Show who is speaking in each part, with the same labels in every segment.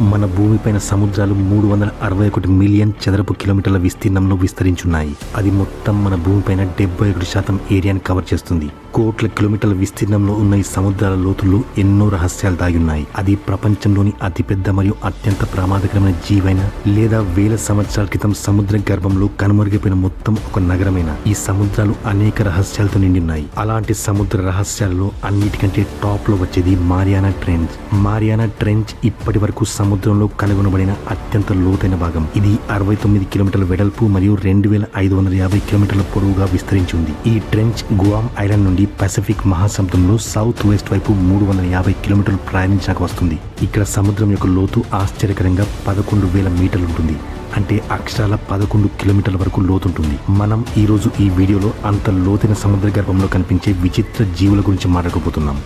Speaker 1: మన భూమిపైన సముద్రాలు మూడు వందల అరవై ఒకటి మిలియన్ చదరపు కిలోమీటర్ల విస్తీర్ణంలో విస్తరించున్నాయి. అది మొత్తం మన భూమిపైన డెబ్బై ఒకటి శాతం ఏరియాని కవర్ చేస్తుంది. కోట్ల కిలోమీటర్ల విస్తీర్ణంలో ఉన్న ఈ సముద్రాల లోతుల్లో ఎన్నో రహస్యాలు దాగున్నాయి. అది ప్రపంచంలోని అతిపెద్ద మరియు అత్యంత ప్రమాదకరమైన జీవైన లేదా వేల సంవత్సరాల క్రితం సముద్ర గర్భంలో కనుమరుగైపోయిన మొత్తం ఒక నగరమైన. ఈ సముద్రాలు అనేక రహస్యాలతో నిండి ఉన్నాయి అలాంటి సముద్ర రహస్యాలలో అన్నిటికంటే టాప్లో వచ్చేది మారియానా ట్రెంచ్. మారియానా ట్రెంచ్ ఇప్పటి వరకు సముద్రంలో కనుగొనబడిన అత్యంత లోతైన భాగం. ఇది అరవై తొమ్మిది కిలోమీటర్ల వెడల్పు మరియు రెండు వేల ఐదు వందల యాభై కిలోమీటర్ల పొడవుగా విస్తరించి ఉంది ఈ ట్రెంచ్ గువామ్ ఐలాండ్ నుండి పసిఫిక్ మహాసముద్రంలో సౌత్ వెస్ట్ వైపు మూడు వందల యాభై కిలోమీటర్లు ప్రయాణించాక వస్తుంది. ఇక్కడ సముద్రం యొక్క లోతు ఆశ్చర్యకరంగా పదకొండు వేల మీటర్లు ఉంటుంది. అంటే అక్షరాల పదకొండు కిలోమీటర్ల వరకు లోతుంటుంది మనం ఈరోజు ఈ వీడియోలో అంత లోతైన సముద్ర గర్భంలో కనిపించే విచిత్ర జీవుల గురించి మాట్లాడకపోతున్నాం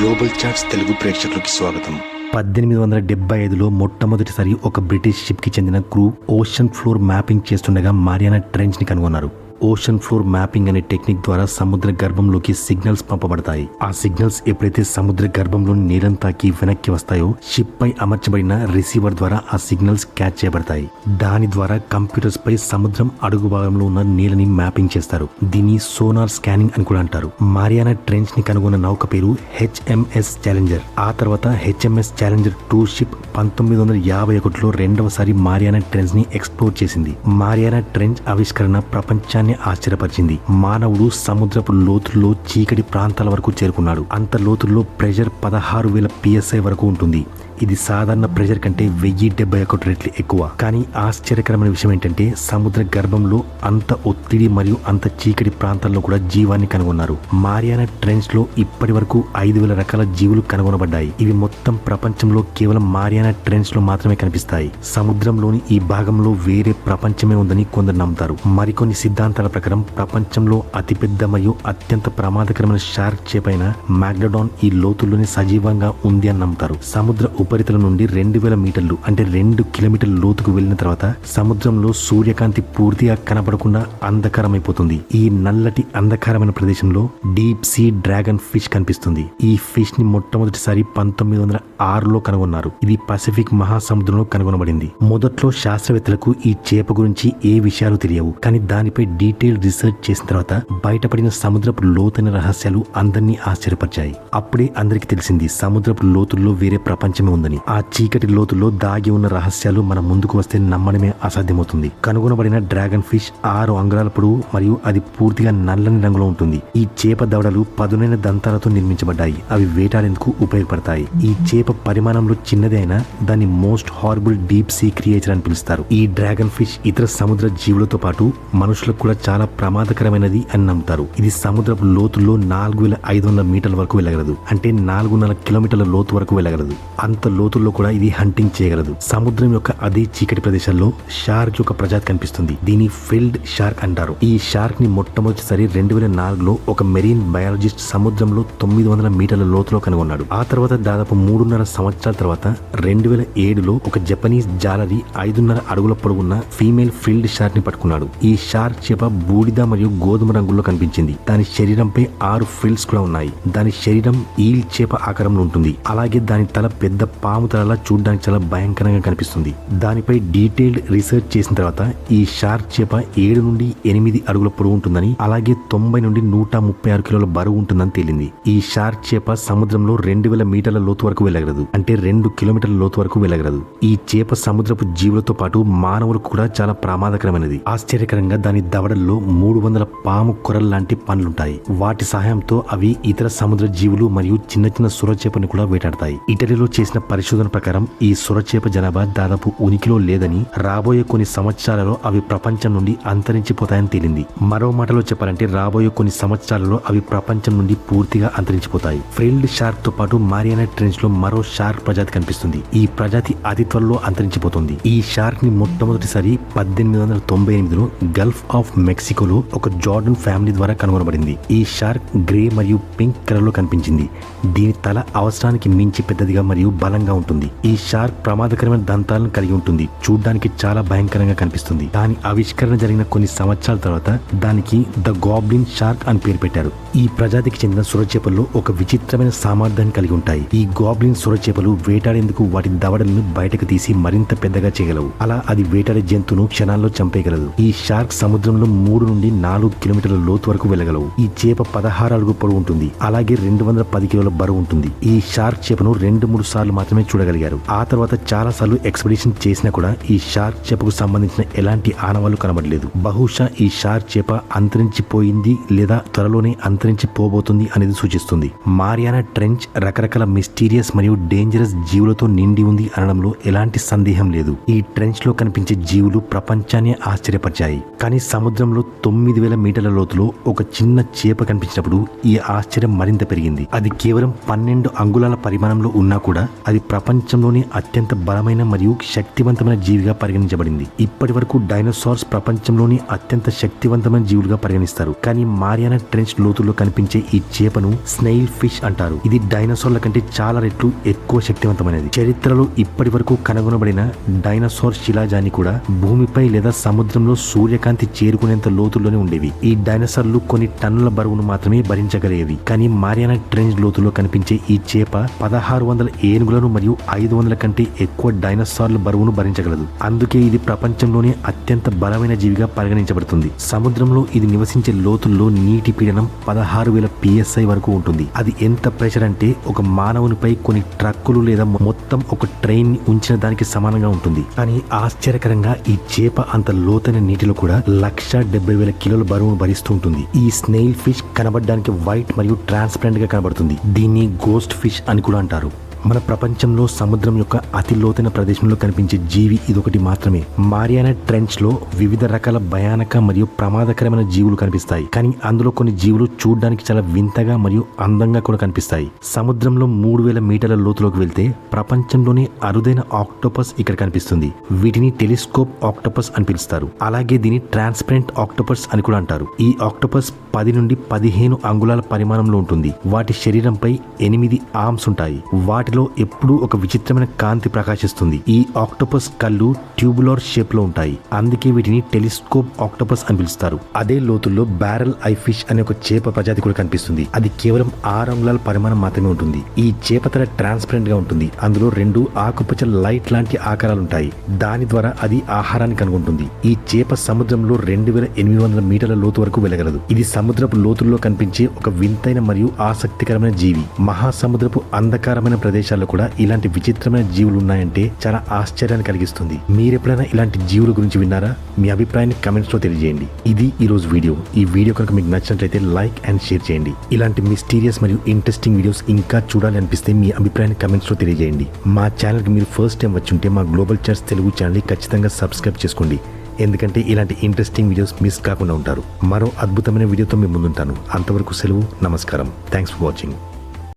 Speaker 1: గ్లోబల్ చాట్స్ తెలుగు ప్రేక్షకులకు స్వాగతం. పద్దెనిమిది వందల డెబ్బై ఐదులో మొట్టమొదటిసారి ఒక బ్రిటిష్ షిప్కి చెందిన క్రూ ఓషన్ ఫ్లోర్ మ్యాపింగ్ చేస్తుండగా మారియానా ట్రెంచ్ని కనుగొన్నారు. ఓషన్ ఫ్లోర్ మ్యాపింగ్ అనే టెక్నిక్ ద్వారా సముద్ర గర్భంలోకి సిగ్నల్స్ పంపబడతాయి. ఆ సిగ్నల్స్ ఎప్పుడైతే సముద్ర గర్భంలోని నీళ్ళని తాకి వెనక్కి వస్తాయో షిప్ పై అమర్చబడిన రిసీవర్ ద్వారా ఆ సిగ్నల్స్ క్యాచ్ చేయబడతాయి. దాని ద్వారా కంప్యూటర్స్ పై సముద్రం అడుగు భాగంలో ఉన్న నీళ్ళని మ్యాపింగ్ చేస్తారు. దీన్ని సోనార్ స్కానింగ్ అని కూడా అంటారు. మారియానా ట్రెంచ్ని కనుగొన్న నౌక పేరు హెచ్ఎంఎస్ ఛాలెంజర్ ఆ తర్వాత హెచ్ఎంఎస్ ఛాలెంజర్ టూ షిప్ పంతొమ్మిది వందల యాభై ఒకటిలో రెండవసారి మారియానా ట్రెంచ్ని ఎక్స్ప్లోర్ చేసింది. మారియానా ట్రెంచ్ ఆవిష్కరణ ప్రపంచాన్ని ఆశ్చర్యపరిచింది. మానవుడు సముద్రపు లోతుల్లో చీకటి ప్రాంతాల వరకు చేరుకున్నాడు. అంత లోతుల్లో ప్రెషర్ పదహారు వేల పిఎస్ఐ వరకు ఉంటుంది. ఇది సాధారణ ప్రెషర్ కంటే వెయ్యి డెబ్బై ఒకటి రెట్లు ఎక్కువ. కానీ ఆశ్చర్యకరమైన విషయం ఏంటంటే సముద్ర గర్భంలో అంత ఒత్తిడి మరియు అంత చీకటి ప్రాంతాల్లో కూడా జీవాన్ని కనుగొన్నారు. మారియానా ట్రెంచ్లో ఇప్పటి వరకు ఐదు వేల రకాల జీవులు కనుగొనబడ్డాయి. ఇవి మొత్తం ప్రపంచంలో కేవలం మారియానా ట్రెంచ్లో మాత్రమే కనిపిస్తాయి. సముద్రంలోని ఈ భాగంలో వేరే ప్రపంచమే ఉందని కొందరు నమ్ముతారు. మరికొన్ని సిద్ధాంతాల ప్రకారం ప్రపంచంలో అతిపెద్ద మరియు అత్యంత ప్రమాదకరమైన షార్క్ చేపైన మ్యాగ్డడాన్ ఈ లోతుల్లోనే సజీవంగా ఉంది అని నమ్ముతారు. సముద్ర ఉపరితలం నుండి రెండు వేల మీటర్లు అంటే రెండు కిలోమీటర్ల లోతుకు వెళ్ళిన తర్వాత సముద్రంలో సూర్యకాంతి పూర్తిగా కనపడకుండా అంధకారమైపోతుంది. ఈ నల్లటి అంధకారమైన ప్రదేశంలో డీప్ సీ డ్రాగన్ ఫిష్ కనిపిస్తుంది. ఈ ఫిష్ని మొట్టమొదటిసారి పంతొమ్మిది వందల ఆరులో కనుగొన్నారు. ఇది పసిఫిక్ మహాసముద్రంలో కనుగొనబడింది. మొదట్లో శాస్త్రవేత్తలకు ఈ చేప గురించి ఏ విషయాలు తెలియవు. కానీ దానిపై డీటెయిల్ రీసెర్చ్ చేసిన తర్వాత బయటపడిన సముద్రపు లోతైన రహస్యాలు అందరినీ ఆశ్చర్యపరిచాయి. అప్పుడే అందరికీ తెలిసింది సముద్రపు లోతుల్లో వేరే ప్రపంచమే ఉందని. ఆ చీకటి లోతుల్లో దాగి ఉన్న రహస్యాలు మన ముందుకు వస్తే నమ్మడమే అసాధ్యమవుతుంది. కనుగొనబడిన డ్రాగన్ ఫిష్ ఆరు అంగుళాల పొడవు మరియు అది పూర్తిగా నల్లని రంగులో ఉంటుంది. ఈ చేప దవడలు పదునైన దంతాలతో నిర్మించబడ్డాయి. అవి వేటాడేందుకు ఉపయోగపడతాయి. ఈ చేప పరిమాణంలో చిన్నది అయినా దాన్ని most horrible deep sea creature అని పిలుస్తారు. ఈ డ్రాగన్ ఫిష్ ఇతర సముద్ర జీవులతో పాటు మనుషులకు కూడా చాలా ప్రమాదకరమైనది అని నమ్ముతారు. ఇది సముద్రపు లోతుల్లో నాలుగు వేల ఐదు వందల మీటర్ల వరకు వెళ్ళగలదు. అంటే నాలుగున్నర కిలోమీటర్ల లోతు వరకు వెళ్ళగలదు. అంత లోతుల్లో కూడా ఇది హంటింగ్ చేయగలదు. సముద్రం యొక్క అదే చీకటి ప్రదేశాల్లో షార్క్ యొక్క ప్రజాతి కనిపిస్తుంది. దీని ఫిల్డ్ షార్క్ అంటారు. ఈ షార్క్ని మొట్టమొదటిసారి రెండు వేల నాలుగులో ఒక మెరీన్ బయాలజిస్ట్ సముద్రంలో తొమ్మిది వందల మీటర్ల లోతులో కనుగొన్నాడు. ఆ తర్వాత దాదాపు మూడున్నర సంవత్సరాల తర్వాత రెండు వేల ఏడులో ఒక జపనీస్ జాలరీ ఐదున్నర అడుగుల పొడవున్న ఫీమేల్ ఫీల్డ్ షార్క్ని పట్టుకున్నాడు. ఈ షార్క్ చేప బూడిద మరియు గోధుమ రంగుల్లో కనిపించింది. దాని శరీరంపై ఆరు ఫీల్డ్స్ కూడా ఉన్నాయి. దాని శరీరం ఈల్ చేప ఆకారంలో ఉంటుంది. అలాగే దాని తల పెద్ద పాము తలలా చూడడానికి చాలా భయంకరంగా కనిపిస్తుంది. దానిపై డీటెయిల్డ్ రీసెర్చ్ చేసిన తర్వాత ఈ షార్క్ చేప ఏడు నుండి ఎనిమిది అడుగుల పొడవు ఉంటుందని అలాగే తొంభై నుండి నూట ముప్పై ఆరు కిలోల బరువు ఉంటుందని తేలింది. ఈ షార్క్ చేప సముద్రంలో రెండు వేల మీటర్ల లోతు వరకు వెళ్ళగలదు అంటే రెండు కిలోమీటర్ల లోతు వరకు వెళ్ళగలదు ఈ చేప సముద్రపు జీవులతో పాటు మానవులకు కూడా చాలా ప్రమాదకరమైనది. ఆశ్చర్యకరంగా దాని దవడల్లో మూడు వందల పాము కొరల్ లాంటి పనులుంటాయి వాటి సహాయంతో అవి ఇతర సముద్ర జీవులు మరియు చిన్న చిన్న సొరచేపని కూడా వేటాడతాయి. ఇటలీలో చేసిన పరిశోధన ప్రకారం ఈ సొరచేప జనాభా దాదాపు ఉనికిలో లేదని రాబోయే కొన్ని సంవత్సరాలలో అవి ప్రపంచం నుండి అంతరించిపోతాయని తేలింది. మరో మాటలో చెప్పాలంటే రాబోయే కొన్ని సంవత్సరాలలో అవి ప్రపంచం నుండి పూర్తిగా అంతరించిపోతాయి. ఫ్రిల్డ్ షార్క్తో పాటు మారియానా ట్రెంచ్లో మరో షార్క్ ప్రజాతి కనిపిస్తుంది. ఈ ప్రజాతి అతి త్వరలో అంతరించిపోతుంది. ఈ షార్క్ని మొట్టమొదటిసారి పద్దెనిమిది వందల తొంభై ఎనిమిదిలో గల్ఫ్ ఆఫ్ మెక్సికోలో ఒక జార్డన్ ఫ్యామిలీ ద్వారా కనుగొనబడింది. ఈ షార్క్ గ్రే మరియు పింక్ కలర్లో కనిపించింది. దీని తల అవసరానికి మించి పెద్దదిగా మరియు బలం బలంగా ఉంటుంది. ఈ షార్క్ ప్రమాదకరమైన దంతాలను కలిగి ఉంటుంది. చూడ్డానికి చాలా భయంకరంగా కనిపిస్తుంది. దాని ఆవిష్కరణ జరిగిన కొన్ని సంవత్సరాల తర్వాత దానికి ద గాబ్లిన్ షార్క్ అని పేరు పెట్టారు. ఈ ప్రజాతికి చెందిన సొరచేపల్లో ఒక విచిత్రమైన సామర్థ్యాన్ని కలిగి ఉంటాయి. ఈ గాబ్లిన్ సురచేపలు వేటాడేందుకు వాటి దవడలను బయటకు తీసి మరింత పెద్దగా చేయగలవు. అలా అది వేటాడే జంతువును క్షణాల్లో చంపేయగలదు. ఈ షార్క్ సముద్రంలో మూడు నుండి నాలుగు కిలోమీటర్ల లోతు వరకు వెళ్ళగలవు. ఈ చేప పదహారు అడుగు పొడవు ఉంటుంది. అలాగే రెండు వందల పది కిలోల బరువు ఉంటుంది. ఈ షార్క్ చేపను రెండు మూడు సార్లు మాత్రమే చూడగలిగారు. ఆ తర్వాత చాలా సార్లు ఎక్స్పెడిషన్ చేసినా కూడా ఈ షార్క్ చేపకు సంబంధించిన ఎలాంటి ఆనవాళ్ళు కనబడలేదు. బహుశా ఈ షార్క్ చేప అంతరించిపోయింది లేదా త్వరలోనే అంతరించిపోబోతుంది అనేది సూచిస్తుంది. మారియానా ట్రెంచ్ రకరకాల మిస్టీరియస్ మరియు డేంజరస్ జీవులతో నిండి ఉంది అనడంలో ఎలాంటి సందేహం లేదు. ఈ ట్రెంచ్లో కనిపించే జీవులు ప్రపంచాన్ని ఆశ్చర్యపరిచాయి. కానీ సముద్రంలో తొమ్మిది వేల మీటర్ల లోతులో ఒక చిన్న చేప కనిపించినప్పుడు ఈ ఆశ్చర్యం మరింత పెరిగింది. అది కేవలం పన్నెండు అంగుళాల పరిమాణంలో ఉన్నా కూడా అది ప్రపంచంలోనే అత్యంత బలమైన మరియు శక్తివంతమైన జీవిగా పరిగణించబడింది. ఇప్పటి వరకు డైనోసార్స్ ప్రపంచంలోని అత్యంత శక్తివంతమైన జీవులుగా పరిగణిస్తారు. కానీ మారియానా ట్రెంచ్ లోతుల్లో కనిపించే ఈ చేపను స్నెయిల్ ఫిష్ అంటారు. ఇది డైనోసార్ల కంటే చాలా రెట్లు ఎక్కువ శక్తివంతమైనది. చరిత్రలో ఇప్పటి వరకు కనుగొనబడిన డైనోసార్ శిలాజాన్ని కూడా భూమిపై లేదా సముద్రంలో సూర్యకాంతి చేరుకునేంత లోతుల్లోనే ఉండేవి. ఈ డైనోసార్లు కొన్ని టన్నుల బరువును మాత్రమే భరించగలిగేవి. కానీ మారియానా ట్రెంచ్ లోతులో కనిపించే ఈ చేప పదహారు వందల ఏనుగుల ఏనుగులను మరియు ఐదు వందల కంటే ఎక్కువ డైనోసార్ల బరువును భరించగలదు. అందుకే ఇది ప్రపంచంలోనే అత్యంత బలమైన జీవిగా పరిగణించబడుతుంది. సముద్రంలో ఇది నివసించే లోతుల్లో నీటి పీడనం పదహారు వేల పిఎస్ఐ వరకు ఉంటుంది. అది ఎంత ప్రెషర్ అంటే ఒక మానవునిపై కొన్ని ట్రక్కులు లేదా మొత్తం ఒక ట్రైన్ని ఉంచిన దానికి సమానంగా ఉంటుంది. కానీ ఆశ్చర్యకరంగా ఈ చేప అంత లోతైన నీటిలో కూడా లక్ష డెబ్బై వేల కిలోల బరువును భరిస్తూ ఉంటుంది. ఈ స్నేల్ ఫిష్ కనబడడానికి వైట్ మరియు ట్రాన్స్పరెంట్గా కనబడుతుంది. దీన్ని గోస్ట్ ఫిష్ అని కూడా అంటారు. మన ప్రపంచంలో సముద్రం యొక్క అతి లోతైన ప్రదేశంలో కనిపించే జీవి ఇదొకటి మాత్రమే. మారియానా ట్రెంచ్లో వివిధ రకాల భయానక మరియు ప్రమాదకరమైన జీవులు కనిపిస్తాయి. కానీ అందులో కొన్ని జీవులు చూడడానికి చాలా వింతగా మరియు అందంగా కూడా కనిపిస్తాయి. సముద్రంలో మూడు వేల మీటర్ల లోతులోకి వెళ్తే ప్రపంచంలోనే అరుదైన ఆక్టోపస్ ఇక్కడ కనిపిస్తుంది. వీటిని టెలిస్కోప్ ఆక్టోపస్ అని పిలుస్తారు. అలాగే దీని ట్రాన్స్పరెంట్ ఆక్టోపస్ అని కూడా అంటారు. ఈ ఆక్టోపస్ పది నుండి పదిహేను అంగుళాల పరిమాణంలో ఉంటుంది. వాటి శరీరంపై ఎనిమిది ఆర్మ్స్ ఉంటాయి. వాటి వాటిలో ఎప్పుడూ ఒక విచిత్రమైన కాంతి ప్రకాశిస్తుంది. ఈ ఆక్టోపస్ కళ్ళు ట్యూబులర్ షేప్లో ఉంటాయి. అందుకే వీటిని టెలిస్కోప్ ఆక్టోపస్ అని పిలుస్తారు. అదే లోతుల్లో బ్యారల్ ఐ ఫిష్ అనే ఒక చేప ప్రజాతి కూడా కనిపిస్తుంది. అది కేవలం ఆరు అంగుళాల పరిమాణం మాత్రమే ఉంటుంది. ఈ చేప తల ట్రాన్స్పరెంట్గా ఉంటుంది. అందులో రెండు ఆకుపచ్చ లైట్ లాంటి ఆకారాలు ఉంటాయి దాని ద్వారా అది ఆహారాన్ని కనుగొంటుంది. ఈ చేప సముద్రంలో రెండు వేల ఎనిమిది వందల మీటర్ల లోతు వరకు వెళ్ళగలదు ఇది సముద్రపు లోతుల్లో కనిపించే ఒక వింతైన మరియు ఆసక్తికరమైన జీవి. మహాసముద్రపు అంధకారమైన ప్రదేశాల్లో కూడా ఇలాంటి విచిత్రమైన జీవులు ఉన్నాయంటే చాలా ఆశ్చర్యాన్ని కలిగిస్తుంది. మీరెప్పుడైనా ఇలాంటి జీవుల గురించి విన్నారా? మీ అభిప్రాయాన్ని కమెంట్స్లో తెలియజేయండి. ఇది ఈ రోజు వీడియో. ఈ వీడియో కనుక మీకు నచ్చినట్లయితే లైక్ అండ్ షేర్ చేయండి. ఇలాంటి మిస్టీరియస్ మరియు ఇంట్రెస్టింగ్ వీడియోస్ ఇంకా చూడాలి అనిపిస్తే మీ అభిప్రాయాన్ని కమెంట్స్లో తెలియజేయండి. మా ఛానల్కి మీరు ఫస్ట్ టైం వచ్చి ఉంటే మా గ్లోబల్ చర్చ్ తెలుగు ఛానల్ ఖచ్చితంగా సబ్స్క్రైబ్ చేసుకోండి. ఎందుకంటే ఇలాంటి ఇంట్రెస్టింగ్ వీడియోస్ మిస్ కాకుండా ఉంటారు. మరో అద్భుతమైన వీడియోతో మీ ముందుంటాను. అంతవరకు సెలవు నమస్కారం. Thanks for watching